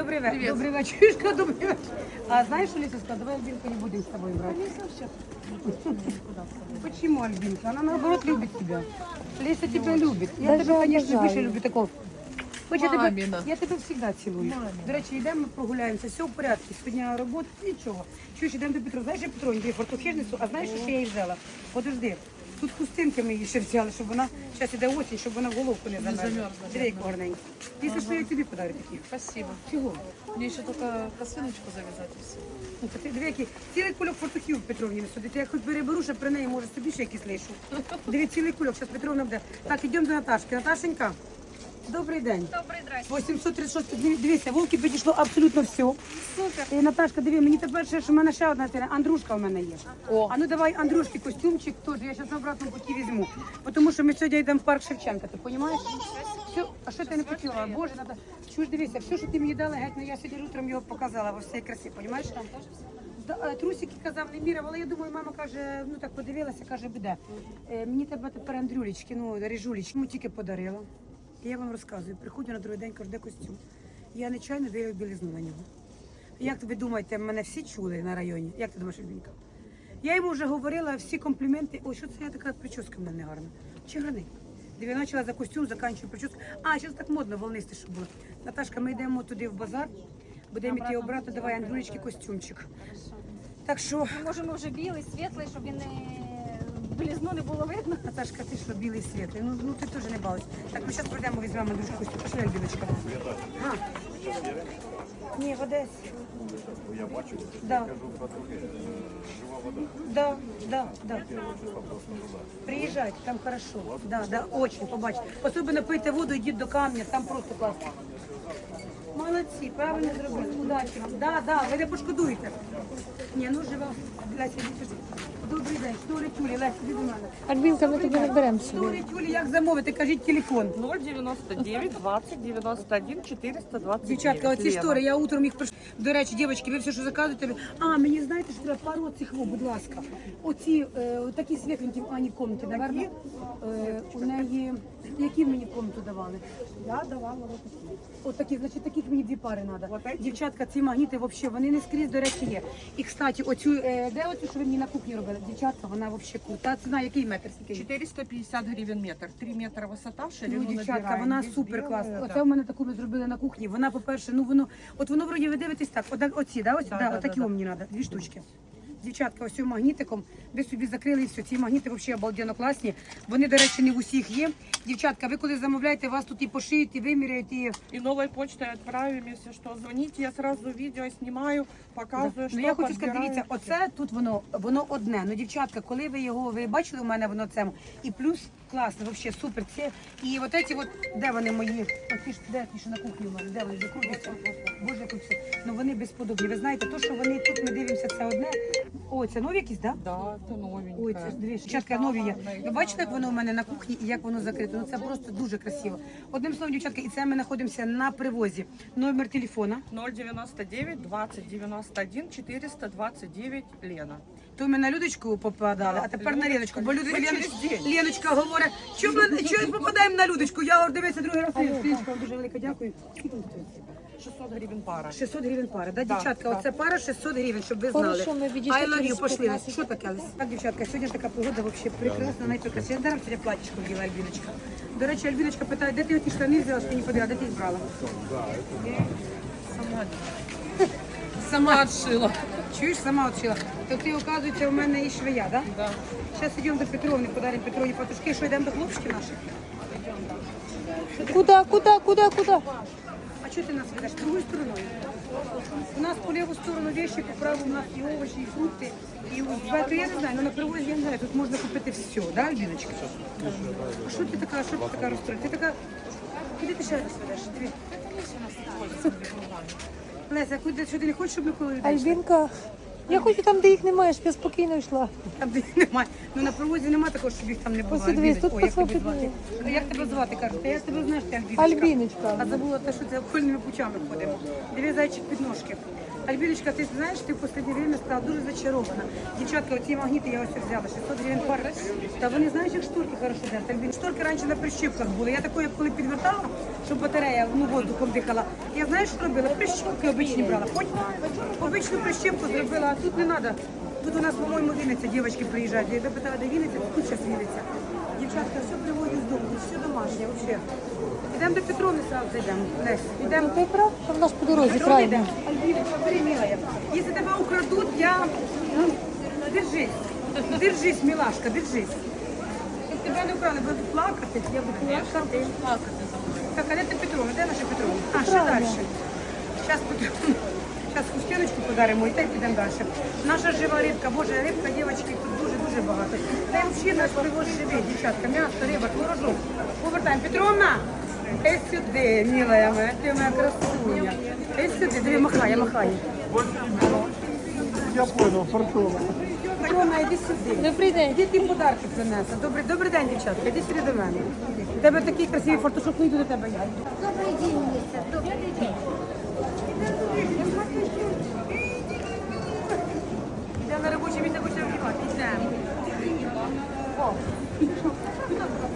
Добрий вечір. Привіт. Добрий вечір. Юшка, Добрий вечір. А знаєш, що Ліся сказала, давай Альбінку не будемо з тобою брати. Почему Альбинка? Она наоборот любит тебя. Леся тебя любит. Я Даже тебе, конечно, обожаю. більше люблю такого. Хоч я тебе, я тебе завжди цілую. До речі, йдемо, прогуляємося, все в порядку. Сьогодні робота, нічого. Чуєш, йдемо до Петру. Знаєш, я Петро, я фортухижницю, а знаєш, що ще я їй взяла? Подожди. Тут хустинки ми її ще взяли, щоб вона, зараз іде осінь, щоб вона в головку не замерзла. яку гарненьку. Якщо що, я тобі подарю такі. Спасибо. Чого? Мені ще тільки косиночку зав'язати все. Ну, ти диви, які цілий кульок фортухів Петровні сюди. Я хоч переберу, ще при неї може собі ще якісь лишу. Диви, цілий кульок, зараз Петровна буде. Так, йдемо до Наташки. Наташенька, добрий день. Добрий здрасте. 836, диві- дивіться, вовки підійшло абсолютно все. Супер. І, Наташка, диви, мені тепер ще, що в мене ще одна тема. Андрушка в мене є. О. А ну давай Андрушки костюмчик теж. Я зараз на обратному путі візьму. Тому що ми сьогодні йдемо в парк Шевченка, ти розумієш? Все, а що ти не хотіла? Боже, Ната... чуєш, дивися, все, що ти мені дала, геть, ну я сьогодні утром його показала во всій красі, розумієш? Е, Трусики казав, не міряв, але я думаю, мама каже, ну так подивилася, каже, буде. Е, мені тебе тепер Андрюлечки, ну, ріжулечки, йому тільки подарила. І я вам розказую, приходжу на другий день, кажу, де костюм. Я нечайно вирив білизну на нього. Як ви думаєте, мене всі чули на районі? Як ти думаєш, Альбінка? Я йому вже говорила всі компліменти. Ой, що це я така прическа в мене не гарна. Чи гарний? Я почала за костюм, заканчую прическу. А, зараз так модно волнисти, щоб було. Наташка, ми йдемо туди в базар, будемо йти обрати, давай Андрюлечки костюмчик. Так що, Ми можемо вже білий, світлий, щоб він не блізну не було видно. Наташка, ти що, білий світлий? Ну, ну ти теж не балуйся. Так, ми зараз пройдемо, візьмемо Андрюшку костюм. Пошли, Альбіночка. А. Ні, в Одесі. Я бачу, Да. кажу про друге. Жива вода. Да, да, да. Приезжайте, там хорошо. Да, да, очень, побачите. Особенно пийте воду, йдіть до камня, там просто класно. Молодці, правильно зробили. Удачі вам. Да, да, ви не пошкодуєте. Ні, ну жива. Іди сюди. Добрий день. Що Тюлі, Леся, іди до мене. Альбінка, ми тобі не беремо Що собі. Тюлі, як замовити? Кажіть телефон. 099 20 91 429. Дівчатка, оці Лена. штори, я утром їх приш... До речі, дівчатки, ви все, що заказуєте, ви... а мені знаєте, що треба пару оцих, во, будь ласка. Оці е, такі світленькі в Ані в комнаті, наверно. Е, у неї, які мені комнату давали? Я давала вот такие. От такі, значить, таких мені дві пари треба. Дівчатка, ці магніти взагалі, вони не скрізь, до речі, є. І, кстати, оцю, е, де оцю, що ви мені на кухні робили? Дівчатка, вона взагалі крута. Ціна, який метр? Скільки? 450 гривен метр. 3 метра высота, Ну, ширину дівчатка, набираем. вона супер белая, класна. да. Оце в мене таку ми зробили на кухні. Вона, по-перше, ну воно, от воно вроді ви дивитесь так, от, оці, да, ось, да, да, отакі да, вам мені треба, дві штучки. Дівчатка, ось цим магнітиком, ви собі закрили і все. Ці магніти взагалі обалденно класні. Вони, до речі, не в усіх є. Дівчатка, ви коли замовляєте, вас тут і пошиють, і виміряють, і И новой почтой отправим, если что. Звоните, я сразу видео снимаю, показываю, что Ну я хочу сказати, подбираю. дивіться, оце тут воно воно одне. Ну, дівчатка, коли ви його ви бачили у мене воно це і плюс класно, взагалі супер. Це і от ці от, де вони мої? Оці ж де ті, що на кухні у мене, де вони закрутяться? Боже, як це. Ну вони безподобні. Ви знаєте, то, що вони тут ми дивимося, це одне. О, це нові якісь, так? Да? Да, это новенькое. Ой, це ж дві дівчатка нові є. Ви бачите, як воно у мене на кухні і як воно закрито? Ну це просто дуже красиво. Одним словом, дівчатка, і це ми знаходимося на привозі. Номер телефона. 099 20 91 429 Лена. То ми на Людочку попадали, а тепер на Леночку. Бо Люд... Ми Леноч... Леночка говорить, що ми попадаємо на Людочку? Я говорю, другий раз. Дуже велике дякую. Скільки тут стоїть? 600 гривен пара. 600 гривень пара, да, Да, дівчатка? да. Оце пара 600 гривень, щоб ви знали. Хорошо, ми відійшли I love you, пошли. 15. Що таке? Лесь? Так, дівчатка, сьогодні така погода взагалі прекрасна, найпрекрасна. Я даром сьогодні платічко вділа Альбіночка. До речі, Альбіночка питає, де ти ті штани взяла, що не подала, де ти їх брала? Сама, сама отшила. Чуєш, сама отшила. То ти, оказується, у мене і швея, да? Да. Зараз йдемо до Петровни, подаримо Петровні патушки. Що, йдемо до хлопчиків наших? Куда, куда, куда, куда? Чого ти нас ведеш? Другою стороною. У нас по ліву сторону вещи, по праву у нас і овочі, і фрукти. І эту, я не знаю, ну на привозі я не знаю, тут можна купити все, да, Альбіночка? А що ти така, що ти така розстроєна? Ти така, куди ти ще раз ведеш? Леся, куди, що ти не хочеш, щоб ми коли людей? Альбінка, я хочу там, де їх немає, щоб я спокійно йшла. Там де їх немає. Ну на провозі немає такого, щоб їх там не було. Ось дивись, Альбіночка. тут Ой, як тебе звати? А як тебе звати, кажуть? Та я ж тебе знаєш, ти Альбіночка. Альбіночка. А забула те, що це окольними путями ходимо. Дві зайчик під ножки. Альбіночка, ти знаєш, ти в останнє время стала дуже зачарована. Дівчатка, оці магніти я ось взяла, 600 гривень пар. Та вони знаєш, як шторки хорошо дять. Альбін, шторки раніше на прищепках були. Я такою, коли підвертала, щоб батарея ну, воздухом дихала. Я знаєш, що робила? Прищепки обичні брала. Поняла? Обичну прищепку зробила, а тут не треба. Тут у нас, по-моєму, Вінниця, дівчатки приїжджають. Я запитала, де Вінниця, тут зараз Вінниця. Дівчатка, все привозять з дому, все домашнє, взагалі. Йдемо до Петровни, сразу зайдемо. Лесь, йдемо. Ти прав, що в нас по дорозі, Петровна правильно. йде. Альбіночка, бери, милая. Якщо тебе украдуть, я... Ну, держись. Держись, милашка, держись. Щоб тебе не украли, буду плакати, я буду плакати. Так, а де ти Петровна? Де наша Петровна? А, ще далі. Зараз Петровна. Зараз хустиночку подаримо і та й підемо далі. Наша жива рибка, боже, рибка, дівчатки, тут дуже-дуже багато. Та й взагалі наш привоз живий, дівчатка, м'ясо, риба, творожок. Повертаємо. Петровна, ей сюди, милая моя, ти моя красуня. Ей сюди, диви, махає, махає. Я понял, фартово. Петровна, іди сюди. Добрий день. Іди ти подарки принесла. Добрий, добрий день, дівчатка, іди сюди до мене. У тебе такий красивий фартушок, ну йду до тебе я. Добрий день, місяць. Добрий день. Я на робоче місце хочу вдівати. Йдемо. О.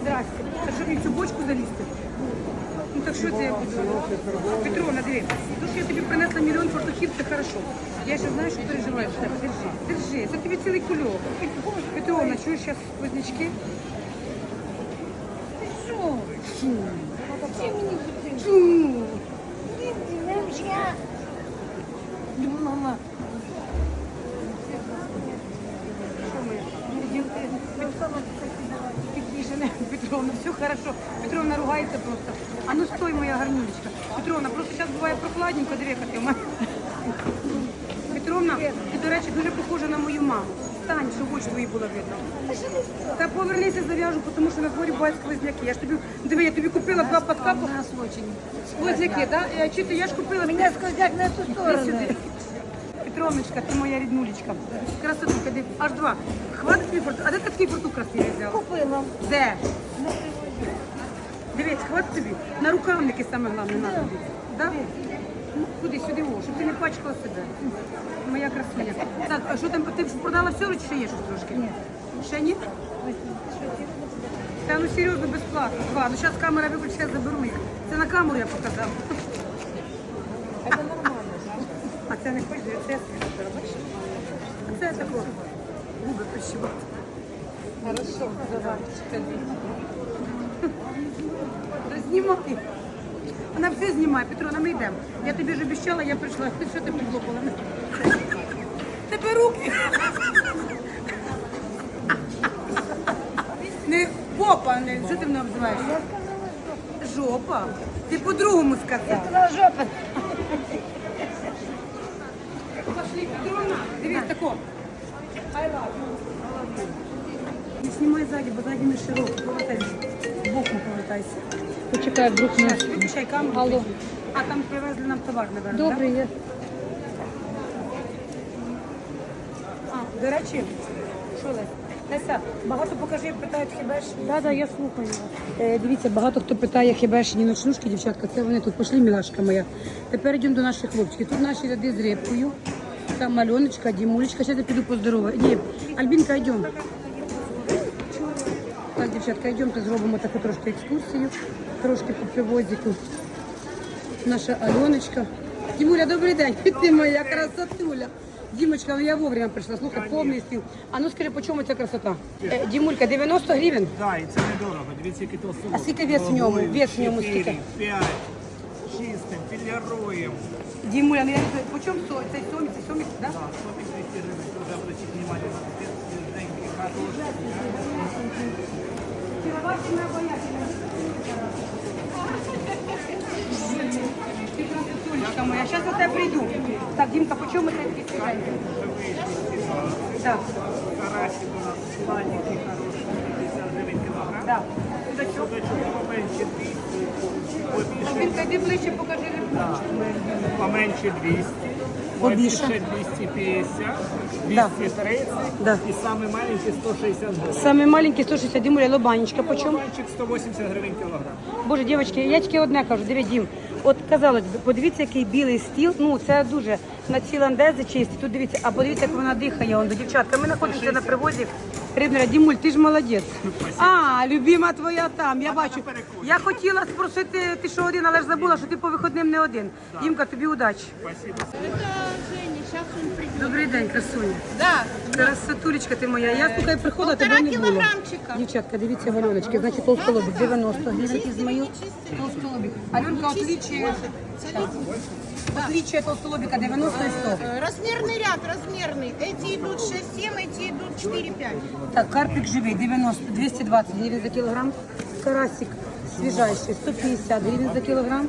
Здрасте. Та що мені в цю бочку залізти? Що це я буду? Петровна, диви. То, що я тобі принесла мільйон фартухів, це хорошо. Я ще знаю, що переживаєш в. Держи, держи. Це тобі цілий кульок. Петровна, чуєш зараз сквознячки? Що? Чим мені Чу. я? Мама. Що ми? Петровна, все хорошо. Петровна ругається просто. А ну стой, моя гарнюлечка. Петровна, просто зараз буває прохладненько, диви, яка ти мене. Петровна, ти, до речі, дуже похожа на мою маму. Стань, щоб очі твої було видно. Та повернися, зав'яжу, тому що на дворі бувають сквозняки. Я ж тобі, диви, я тобі купила два подкапу. Сквозняки, так? Чи ти, я ж купила. Мене сквозняк на ту сторону. Петровночка, ти моя ріднулечка. Диви, аж два. Хватить твій фортук. А де ти такий фортук красивий взяла? Купила. Де? Дивись, тобі. На рукавники саме головне на тобі. Да? Ну, Куди сюди о, щоб ти не пачкала себе. Моя красуня. Так, а що там, ти продала все чи ще є щось трошки? Ні. Ще ні? Та ну серйозно, безплатно. Два. Ну зараз камера виключить, я заберу їх. Це на камеру я показала. Це нормально. А це не хочеш, це я скажу, бачиш? А це тако. Губи прищивати. Хорошо, давай. Да знімай. Вона все знімає. Петровна, ми йдемо. Я тобі ж обіцяла, я прийшла. Ти що ти підлопала? Тебе руки. Не попа, не. Що ти мене обзиваєш? Жопа. Ти по-другому сказав. Жопа. Пошли, Петровна. Дивись, тако. Не знімай ззаді, бо ззаді не широко. Повертайся. Боком повертайся. Почекай, вдруг не. Зараз, виключай камеру. Алло. А там привезли нам товар, наверное, Добре, да? є. А, до речі, що Лесь? Леся, багато покажи, питають хіба ж. Да, да, я слухаю. вас. Е, дивіться, багато хто питає хібешні ночнушки, дівчатка, це вони тут пішли, мілашка моя. Тепер йдемо до наших хлопчиків. Тут наші ряди з рибкою. Там Альоночка, Дімулечка, зараз я піду поздороваю. Ні, Альбінка, йдемо. Так, дівчатка, йдемте, зробимо таку трошки екскурсію, трошки по привозику. Наша Альоночка. Дімуля, добрий день. Ти моя красотуля. Дімочка, ну я вовремя прийшла. Слухай, повний стіл. А ну скажи, по чому ця красота? Е, Дімулька, 90 гривень? Так, і це недорого. Дивіться, який то А скільки вес в ньому? Вес в ньому скільки? 5, чистим, філіруємо. Дімуля, ну я не знаю, по чому со- цей сомік, цей сомік, да? Так, 150 гривень. Дуже обратіть внимание на це. Свіженький, хороший. Ти моя, зараз до тебе прийду. Так, Дімка, по чому цей такий свіженький? Так, Карасик у нас сладенький, хороший, 50 гривень кілограм. так. Судачок. Судачок поменше 200, побільше, йди ближче, покажи рибку. поменше 200. Побільше? Побільше 250, 230 Да. і саме маленький 160 гривень. Саме маленький 160, Дімуля, лобанечка, по чому? 180 гривень кілограм. Боже, дівчатки, я тільки одне кажу, дивіться, Дім, от казалось би, подивіться, який білий стіл, ну це дуже на ці ландези чисті, тут дивіться, а подивіться, як вона дихає, он, дівчатка, ми знаходимося на привозі Рибна, Дімуль, ти ж молодець. А, любима твоя там, я бачу. Я хотіла спросити, ти що один, але ж забула, що ти по виходним не один. Дімка, тобі удачі. Добрий день, красуня. Да, Красотулечка ти моя. Я слухай, приходила, тебе не було. кілограмчика. Дівчатка, дивіться вальоночки, значить толстолобик 90 гривень Ізмаїл. Толстолобик. Альонка, отличие. Так. Отличие толстолобика 90 и 100. Э, Размерный ряд, размерный. Эти идут 6-7, эти идут 4-5. Так, карпик живий 90, 220 гривень за кілограм. Карасик свіжайший 150 гривень за кілограм.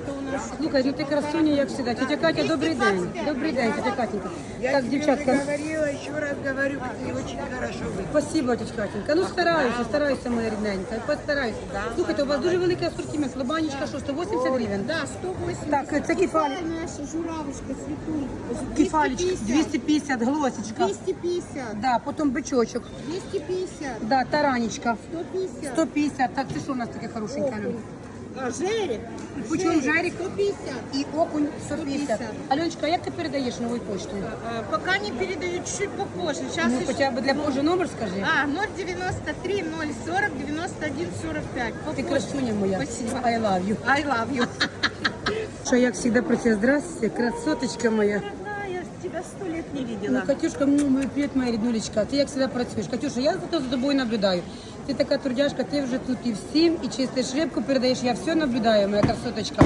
Слухай, ну ти красуня, як завжди. Тетя Катя, добрий день. Добрий день, тетя Катенька. Так, дівчатка. говорила, еще раз говорю, не очень хорошо вы. Спасибо, тетя Катенька. Ну стараюся, стараюся, моя рідненька. Постараюся. Слухайте, у вас дуже великий асортимент. Лобанечка, що 180 гривень? Да, 180. Так, це кефаль. наша журавушка, цветуль. Кефалечка 250, глосечка. 250. Да, потім бичочок. 250. Да, таранечка. 150. 150. Так, це що у нас таке хорошеньке? Альон? А, жерик? Почем жерик? 150. І окунь 150. 150. Альоночка, а як ти передаєш новою поштою? А, Пока не передаю, чуть попозже. Сейчас Ну, еще- хоча б для позже номер скажи. А, 093 040 91 45. Ти Попозже. красуня моя. Спасибо. I love you. I love you. Що, як завжди працює? Здрасте, красоточка моя. Я тебя сто лет не Ну. Катюшка, ну, мой привіт, моя ріднулечка. Ти як завжди працюєш. Катюша, я зато за тобою наблюдаю. Ти така трудяшка, ти вже тут і всім, і чистиш рибку передаєш. Я все наблюдаю, моя красоточка.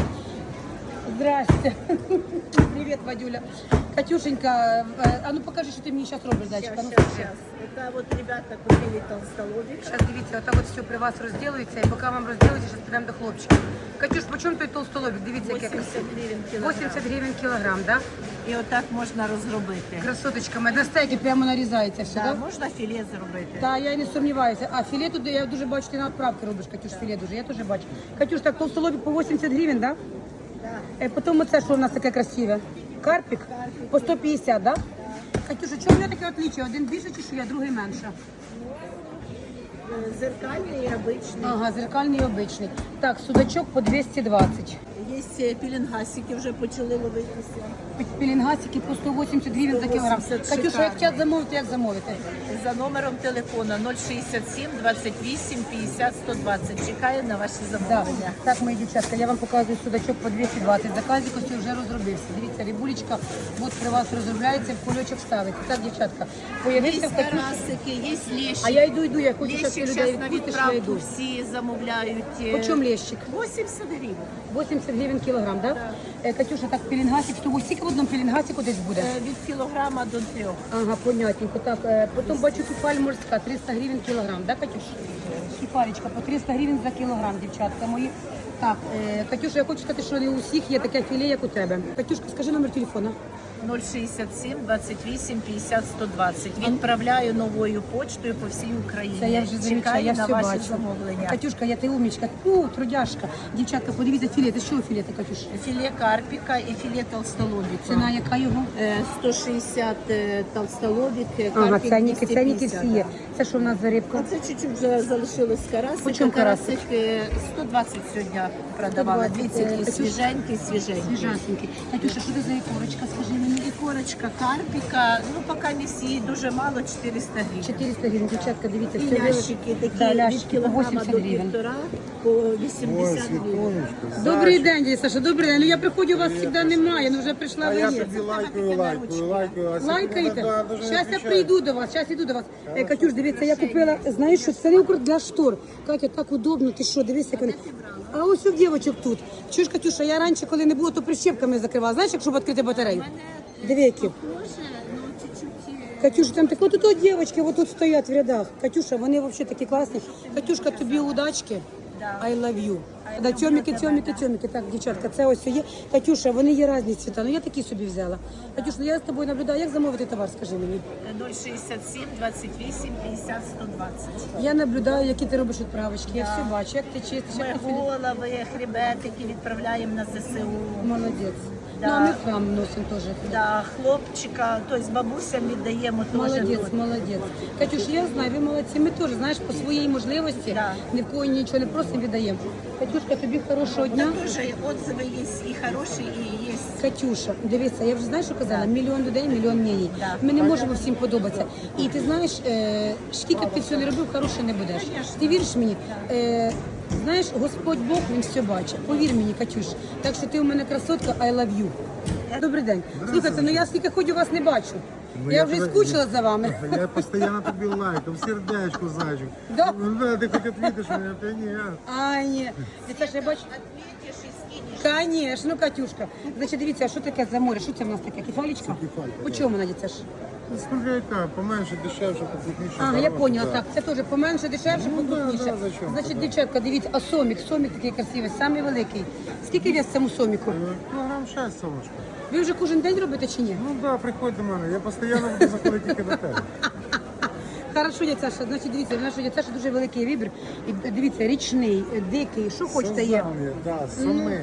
Здрасте. Привіт, Вадюля. Катюшенька, е, а ну покажи, що ти мені зараз робиш, зайчика. Ну, Сейчас, сейчас. Это вот ребята купили толстолобик. Зараз дивіться, ота от все при вас розділується, і поки вам розділується, зараз підемо до хлопчика. Катюш, по чому той толстолобик? Дивіться, яке 80 красиве. гривен килограмм. 80 гривень кілограм, да? І отак можна розробити. Красоточка моя, на стейки прямо нарізається все, Да, да? можна філе зробити. Та я й не сумніваюся. А філе туди я дуже бачу, ти на відправки робиш, Катюш, філе дуже. Я теж бачу. Катюш, так толстолобик по 80 гривень, да? Да. Потім оце, що у нас таке красиве? Карпік? По 150, да? Катюша, чому у нього таке отличие? Один більше чи що я, другий менше? Е, Зеркальний і обичний. Ага, зеркальний і обичний. Так, судачок по 220. Є пілінгасики, вже почали ловитися. Пілінгасики по 180 гривень за кілограм. 180, Катюша, як шикарно. хотять замовити, як замовити? За номером телефона 067 28 50 120. Чекаю на ваші замовлення. Так, мої дівчатка, я вам показую судачок по 220. Заказик ось вже розробився. Дивіться, рибулечка от при вас розробляється, в кульочок ставиться. Так, дівчатка, появився Є в Катюші. карасики, є лещик. А я йду, йду, я хочу Лещик людей зараз на відправку всі замовляють. е, По чому лещик? 80 гривень. 80 гривень кілограм, так? Да? Катюша, так, пілінгасик, то ось тільки в одному пілінгасику десь буде. Е, Від кілограма до трьох. Ага, понятненько. Так, е, потім бачу кефаль морська, 300 гривень кілограм, да, Катюш? Кефалечка по 300 гривень за кілограм, дівчатка мої. Так, е, Катюша, я хочу сказати, що не у всіх є таке філе, як у тебе. Катюшка, скажи номер телефону. 067 28 50 120. Відправляю новою почтою по всій Україні. Це я вже замічаю, Чекаю я на все ваші бачу. замовлення. Катюшка, я ти умічка. Ну, трудяшка. Дівчатка, подивіться філе. Ти що філе, Катюш? Філе карпіка і філе толстолобіка. Ціна яка його? Е, 160 е, толстолобік, е, Ага, карпік ценники, ценники 250. всі є. Це що в нас за рибка? Це чуть-чуть залишилось карасик. Почем карасик? е, 120 сьогодні продавала. 120, Дивіться, е, які Катюш? свіженькі, свіженькі. Катюша, що це за ікорочка, скажи мені? Ікорочка карпіка, ну поки не всі, дуже мало, 400 гривень. 400 гривень, дівчатка, дивіться. І все лящики такі Да, від лящики по кілограма 80 до гривень. півтора, по 80 гривень. Добрий день, дядя Саша, добрий день. Ну я приходжу, вас завжди немає, ну вже прийшла А я ви. тобі лайкаю, лайкаю, лайкаю. А Лайкаєте? Да, даже не Зараз я прийду до вас, зараз йду до вас. Е, Катюш, дивіться, я купила, знаєш що, це не для штор. Катя, так удобно, ти що, дивись, як вони. А ось у дівчинок тут. Чуєш, Катюша, я раніше, коли не було, то прищепками закривала. Знаєш, як щоб відкрити батарею? Диви, які. Катюша, там так от тут дівчатки от тут стоять в рядах. Катюша, вони взагалі такі класні. Катюшка, тобі удачки. I love you. Да, тьоміки, тьоміки, тьоміки. Так, дівчатка, це ось є. Катюша, вони є різні цвіта. Ну я такі собі взяла. Катюша, ну я з тобою наблюдаю. Як замовити товар, скажи мені? 067 28 50 120. Я наблюдаю, які ти робиш відправочки. Я все бачу, як ти чистиш, Ми як ти філі- голови, хребетики відправляємо на ЗСУ. Молодець. Ну, а ми к вам носимо теж. Да, хлопчика, тобто бабусям віддаємо теж. Молодець, тут. молодець. Катюш, я знаю, ви молодці. Ми теж, знаєш, по своїй можливості Да. ні в кого нічого не просимо, віддаємо. Катюшка, тобі хорошого дня. Там теж отзиви є і хороші, і є. Катюша, дивися, я вже знаєш, що казала? Мільйон людей, мільйон мнений. Да. Ми не можемо всім подобатися. І ти знаєш, е, скільки б ти все не робив, хороше не будеш. Ти віриш мені? Е, знаєш, Господь Бог він все бачить. Повір мені, Катюш. Так що ти у мене красотка, I love you. Добрий день. Слухайте, ну я скільки ходжу вас не бачу. Ну, я я вже тебе- скучила за вами. Я постоянно тобі лайкав, сердечко, зайчик. Да? Ну, ти хоч відвідиш мене, та ні. а. А, ні. Ти теж я бачу. Конечно, Катюшка. Значить, дивіться, а що таке за море? Що це в нас таке? Кефалічка? кефалька, По чому вона діться ж? Ну, Смотри, яка, поменше, дешевше, покрупніше. Ага, я поняла, так. Це теж поменше, дешевше, Ну, да, да, зачем Значить, дівчатка, дивіться, а сомік, сомік такий красивий, самий великий. Скільки вес цьому соміку? Ну, Кілограм 6, сонечко. Ви вже кожен день робите чи ні? Ну да, приходь до мене, я постійно буду заходити тільки до тебе. Хорошо, дядя Значить, дивіться, в нашого дядя дуже великий вибір. І дивіться, річний, дикий, що хочете є. Сазан є, да, суми.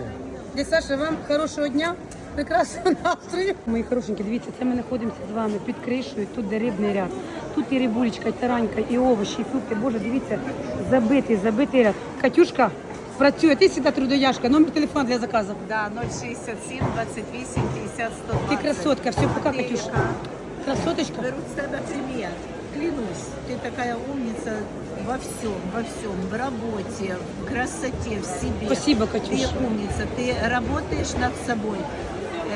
Дядя Саша, вам хорошого дня, прекрасного настрою. Мої хорошенькі, дивіться, це ми знаходимося з вами під кришею, тут де рибний ряд. Тут і рибулечка, і таранька, і овочі, і фрукти. Боже, дивіться, забитий, забитий ряд. Катюшка, працює, ти сюди трудояшка, номер телефону для заказу. Да, 067, 28, 50, 120. Ти красотка, все, пока, Ти Катюша. яка? Красоточка. Беру с тебя пример. Клянусь, ты такая умница во всем, во всем, в работе, в красоте, в себе. Спасибо, Ты Катюша. умница, ты работаешь над собой.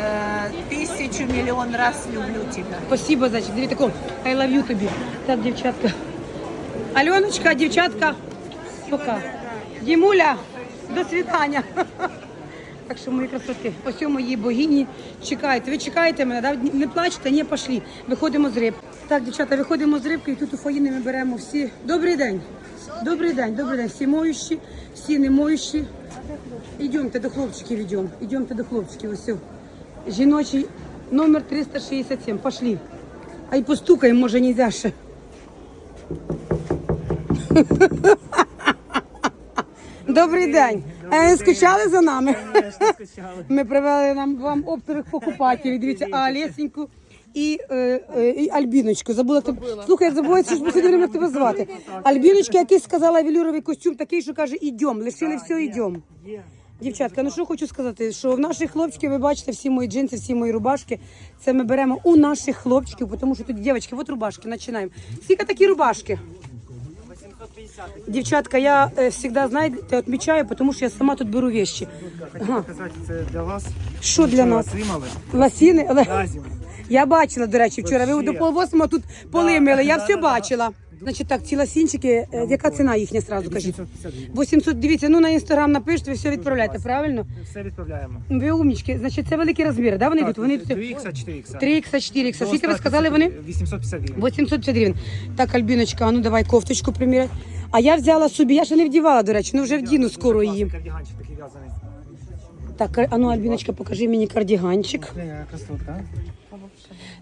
Э, Тысячу миллион раз люблю тебя. Спасибо, зайчик. Диві тако, I love you тобі. Так, дівчатка. Альоночка, дівчатка. Пока. Дімуля, до свидання. Так що, мої красотки, ось у мої богині. Чекайте. Ви чекаєте мене, да? не плачте, ні, пошли. Виходимо з риб. Так, дівчата, виходимо з рибки і тут у фаїни ми беремо всі. Добрий день. Добрий день, добрий день. Всі моющі, всі не моющі. Ідемте до хлопчиків, ідемо. Ідемте до хлопчиків. Ось. Все. Жіночий номер 367. Пошли. А й постукаємо, може, нельзя ще. Добрий день. Е, Скучали за нами? Ми привели нам вам оптових покупателів. Дивіться, а Лесеньку і, е, е, і Альбіночку. Забула тебе. Слухай, я забула, що ж время тебе звати. Альбіночка, якийсь сказала велюровий костюм, такий, що каже, ідем. Лишили все, ідем. Дівчатка, ну що хочу сказати, що в наших хлопчиків, ви бачите, всі мої джинси, всі мої рубашки. Це ми беремо у наших хлопчиків, тому що тут дівчатки, от рубашки, починаємо. Скільки такі рубашки? Дівчатка, я е, завжди, знаєте, відмічаю, тому що я сама тут беру вещи. Сказати, це для вас. Що для нас? Отримали Ласіни? На. Я бачила, до речі, вчора. Ви Вообще. до полвосьмого тут полимили, я все бачила. Значить так, ці ласінчики, е, яка ціна їхня сразу кажіть? 850 гривень. 800, дивіться, ну на інстаграм напишете, ви все відправляєте, правильно? Все відправляємо. Ви умнічки, значить це великі розміри, да? Вони йдуть? Вони 3 х 4 х 3 х 4 х Скільки ви сказали вони? 850 гривень. 850 гривень. Так, Альбіночка, а ну давай кофточку приміряй. А я взяла собі, я ще не вдівала, до речі, ну вже вдіну скоро її. Кардіганчик такий в'язаний. Так, а ну, Альбіночка, покажи мені кардіганчик. Е.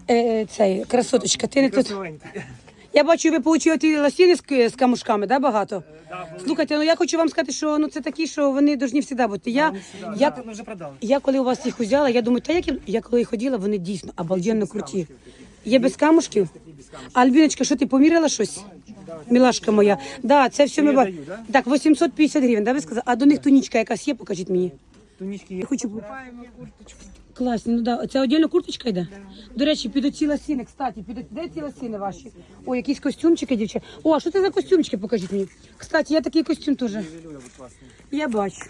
Е, е, цей, красоточка, ти не тут. Красивенький. Я бачу, ви отримали ті лосіни з, з камушками, да, багато? Слухайте, ну я хочу вам сказати, що ну це такі, що вони повинні завжди бути. Я, я, Ми вже продали. я коли у вас їх взяла, я думаю, та як я, я коли їх ходила, вони дійсно обалденно круті. Є без камушків? А, Альбіночка, що ти поміряла щось? Мілашка моя. Да, це все ми бачимо. даю, Так, 850 гривень, да, ви сказали? А до них тунічка якась є, покажіть мені. Тунічки Я є. хочу Класні, ну да. Це отдельно курточка йде? До речі, під оці ласіни, кстати, під де ці ласіни ваші? О, якісь костюмчики, дівчата. О, а що це за костюмчики, покажіть мені. Кстати, я такий костюм теж. Я бачу.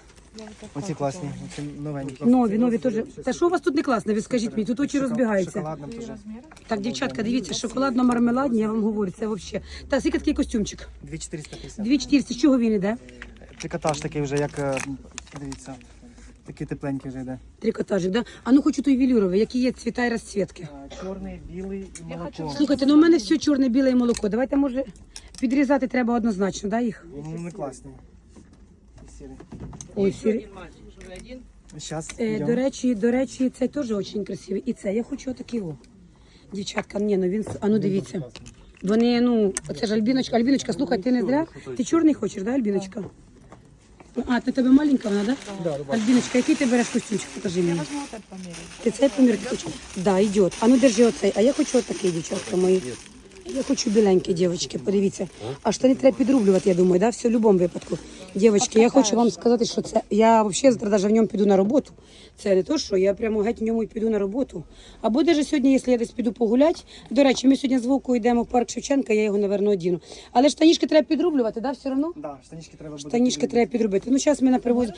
Оці класні, оці новенькі. Нові, нові теж. Та що у вас тут не класно, ви скажіть мені, тут очі розбігаються. Шоколадним теж. Так, дівчатка, дивіться, шоколадно-мармеладні, я вам говорю, це взагалі. Так, скільки такий костюмчик? 2450. Дві чотирці, з чого він іде? Трикотаж такий вже, як, е, дивіться, такий тепленький вже йде. Трикотажик, да? А ну хочу той велюровий, які є цвіта і розцвітки. Чорний, білий і молоко. Слухайте, ну у мене все чорне, біле і молоко. Давайте, може, підрізати треба однозначно, да, їх? Ну, Вони класні. Сірі. Ой, сірі. Зараз, Е, до речі, до речі, це теж дуже красивий. І це я хочу отакий о. Дівчатка, ні, ну він. А ну дивіться. Вони, ну, це ж Альбіночка. Альбіночка, слухай, ти не зря. Ти чорний хочеш, да, Альбіночка? А, ти тебе маленька вона, да? Да, Альбіночка, який ти береш костюмчик? Покажи мені. Ти цей помір хочеш? Да, йде. А ну держи оцей. А я хочу отакий, дівчатка мої. Я хочу біленькі, дівчатки, подивіться. А штани треба підрублювати, я думаю, да? все в будь-якому випадку. Дівчатки, я хочу вам сказати, що це. Я взагалі завтра навіть в ньому піду на роботу. Це не то, що я прямо геть в ньому і піду на роботу. Або навіть сьогодні, якщо я десь піду погуляти. До речі, ми сьогодні з Вовкою йдемо в парк Шевченка, я його, напевно, одіну. Але штанішки треба підрублювати, да, все одно? Да, штанішки треба буде. Штанішки треба підробити. Ну, зараз ми на привозі.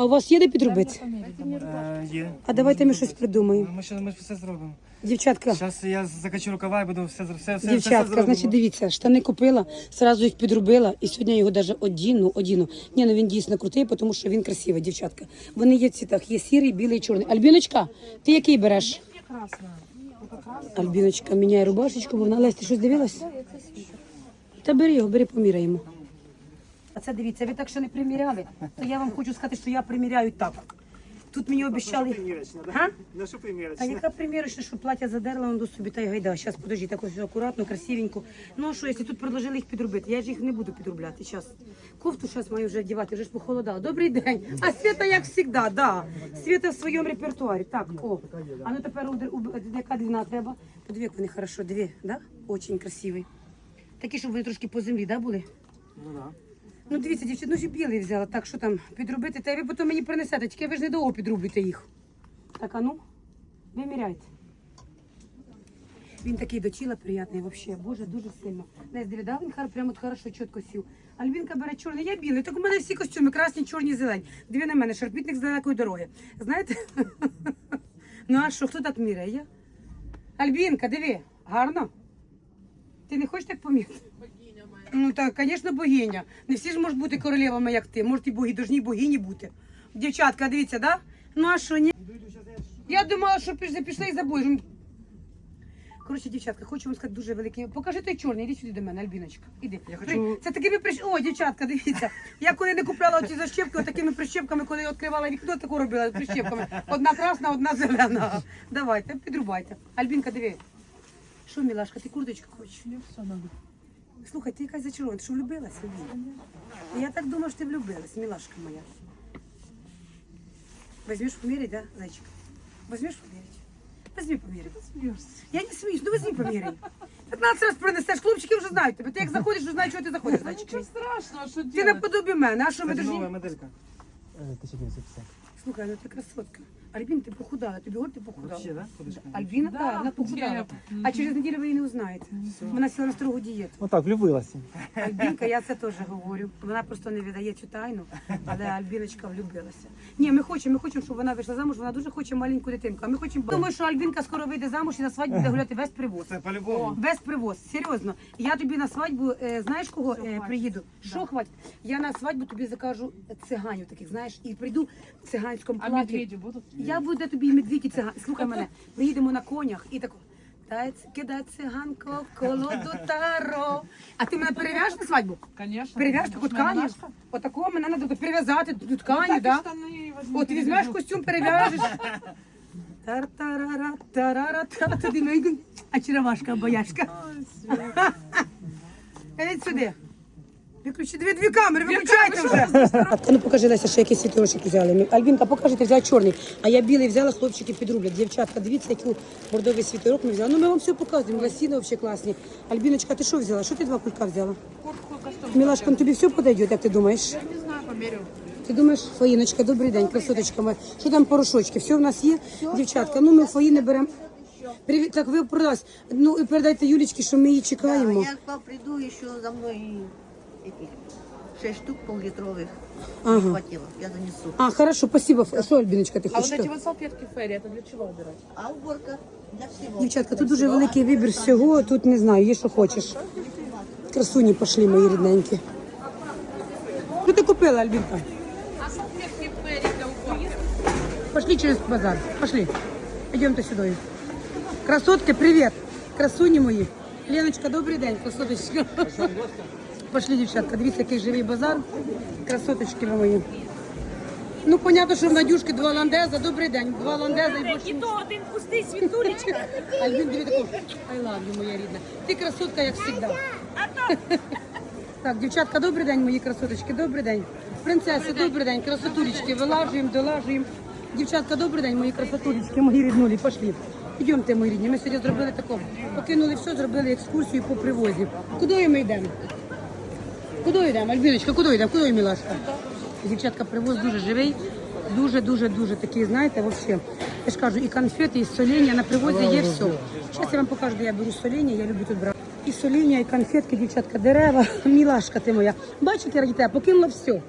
А у вас є де підробити? Е, є. А давайте ми щось придумаємо. Ми ще ми все зробимо. Дівчатка, Зараз я закачу рукава і буду все все все, все дівчатка, зробимо. значить, дивіться, штани купила, сразу їх підробила, і сьогодні я його навіть одіну, одіну. Ні, ну він дійсно крутий, тому що він красивий, дівчатка. Вони є в цвітах, є сірий, білий, чорний. Альбіночка, ти який береш? Альбіночка, міняє рубашечку, бо вона Лесь, ти щось дивилась? Та бери його, бери, поміряємо. А це дивіться, ви так ще не приміряли, то я вам хочу сказати, що я приміряю так. Тут мені обіцяли. Га? На що Та примірочна? яка примірочна, що плаття задерла, он до собі та й гайда. Зараз, подожди, так ось акуратно, красивенько. Ну а що, якщо тут предложили їх підробити? Я ж їх не буду підробляти. Зараз. Кофту зараз маю вже вдівати, вже ж похолодало. Добрий день. А Свята, як завжди, да. Свята в своєму репертуарі. Так, о. А ну тепер яка длина треба? Подиві, як вони хорошо, дві, да? Очень красиві. Такі, щоб вони трошки по землі, да, були? Ну да. Ну дивіться, дівчата, ну ще білий взяла, так що там підробити, та ви потім мені принесете, тільки ви ж недовго підрублюєте їх. Так, а ну, виміряйте. Він такий до тіла приятний, взагалі, боже, дуже сильно. Не да, він хар- прямо от хорошо, чітко сів. Альбінка бере чорний, я білий, так у мене всі костюми, красні, чорні, зелені. Диви на мене, шарпітник з далекої дороги. Знаєте? Ну а що, хто так міряє? Альбінка, диви, гарно? Ти не хочеш так поміряти? Ну так, звісно, богиня. Не всі ж можуть бути королевами, як ти. Можуть і боги, должні богині бути. Дівчатка, дивіться, да? Ну а що, ні? Я думала, що піш- пішли і забули. Коротше, дівчатка, хочу вам сказати дуже великий. Покажи той чорний, іди сюди до мене, Альбіночка. Іди. Я хочу- Це такими прищ... О, дівчатка, дивіться. Я коли не купляла оці защепки, такими прищепками, коли я відкривала вікно, таку робила прищепками. Одна красна, одна зелена. Давайте, підрубайте. Альбінка, диви. Що, мілашка, ти курточку хочеш? Слухай, ти якась зачарована, ти що влюбилася? Альбіна? Я так думаю, що ти влюбилась, мілашка моя. Возьмешь померить, да, зайчик? Возьмешь померить? Возьми померить. Я не смеюсь, ну возьми померить. 15 раз принесеш, хлопчики вже знають тебе. Ти як заходиш, вже знають, що ти заходиш, зайчик. Ничего страшного, что Ти делать? наподобі мене, а що ми Кстати, дружні? нова моделька. Е, 1950. Слухай, ну ти красотка. Альбін, ти похудала, тобі говорю, ти похудала. Вообще, да? Худышка? Альбіна, так, вона похудала. А через неділю ви її не узнаєте. Вона сіла на строгу дієту. Ну так, влюбилася. Альбінка, я це теж говорю. Вона просто не видає цю тайну, але Альбіночка влюбилася. Ні, ми хочемо, ми хочемо, щоб вона вийшла замуж. Вона дуже хоче маленьку дитинку. А ми хочемо. Думаю, що Альбінка скоро вийде замуж і на свадьбі буде гуляти без привоз. Це по-любому. Без привоз, серйозно. Я тобі на свадьбу, е, знаєш кого е, приїду? Що хвать? Я на свадьбу тобі закажу циганів таких, знаєш, і прийду в циганському А платі. медведи будут? Я буду тобі медвідь, і циган. Слухай мене, приїдемо на конях і тако. Кидай циганко колоду таро. А ти мене перев'яжеш на свадьбу? Конечно. Перев'яжеш таку тканю? Отакого мене треба перев'язати ту тканю, да? От візьмеш костюм, перев'яжеш. Тар-тарара, тарара, та йду. А черевашка, боячка. Ідіть сюди. Виключи дві, дві камери, виключайте вже. Ну покажи, Леся, ще якийсь світорочок взяли. Альбінка, покажи, ти взяла чорний, а я білий взяла, хлопчики підрублять. Дівчатка, дивіться, який бордовий світорок ми взяли. Ну ми вам все показуємо, лосіни взагалі класні. Альбіночка, ти що взяла? Що ти два кулька взяла? Куртку, костюм. Мілашка, ну тобі все подойде, як ти думаєш? Я не знаю, померю. Ти думаєш, Фаїночка, добрий день, красоточка моя. Що там порошочки? Все в нас є, дівчатка. Ну ми Фаїни беремо. Привіт, так ви продалась. Ну і передайте Юлічки, що ми її чекаємо. Я к вам приду, еще за мной этих шесть штук поллитровых Ага. хватило. Я занесу. А, хорошо, спасибо. Що, Альбіночка, ти А вот хочеш? эти вот салфетки Ферри, это для чего убирать? А уборка для всего. Дівчатка, тут дуже великий вибір всього, тут не знаю, є що хочеш. Красуні пошли, мої рідненькі. Що ти купила, Альбінка? А салфетки Ферри для уборки? Пошли через базар. Пошли. Идемте сюда. Красотки, привет. Красуні мої. Леночка, добрий день, красоточка. Пошли, дівчатка, дивіться, який живий базар. Красоточки ви мої. Ну, понятно, що в Надюшки два ландеза. Добрий день. Два ландеза і більше. І то один пустий світулечка. Альбін, диви таку. I love you, моя рідна. Ти красотка, як завжди. Так, дівчатка, добрий день, мої красоточки, добрий день. Принцеси, добрий день, красотулечки, вилажуємо, долажуємо. Дівчатка, добрий день, мої красотулечки, мої ріднулі, пошли. Йдемте, мої рідні. Ми сьогодні зробили таку, покинули все, зробили екскурсію по привозі. Куди ми йдемо? Куди йдемо, Альбіночка, куди йдемо? Куди, мілашка? Дівчатка, привоз дуже живий, дуже, дуже, дуже такий, знаєте, вообще. Я ж кажу, і конфети, і соління на привозі є все. Зараз я вам покажу, де я беру соління, я люблю тут брати. І соління, і конфетки, дівчатка, дерева, мілашка ти моя. Бачите, раді покинула все.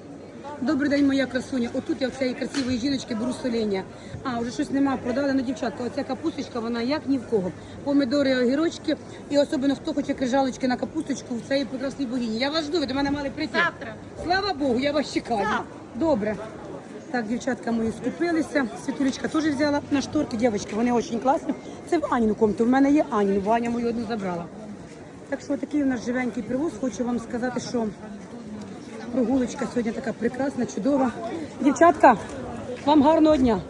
Добрий день, моя красуня. Отут я в цієї красивої жіночки беру соління. А, вже щось нема, продали. Ну, дівчатка, оця капусточка, вона як ні в кого. Помидори, огірочки. І особливо хто хоче крижалочки на капусточку в цієї прекрасній богині. Я вас жду, ви до мене мали прийти. Завтра. Слава Богу, я вас чекаю. Добре. Так, дівчатка мої скупилися. Світулечка теж взяла на шторки. Дівчатки, вони дуже класні. Це в Аніну комнату. В мене є Аніну. Ваня мою одну забрала. Так що такий у нас живенький привоз. Хочу вам сказати, що прогулочка сьогодні така прекрасна, чудова. Дівчатка, вам гарного дня.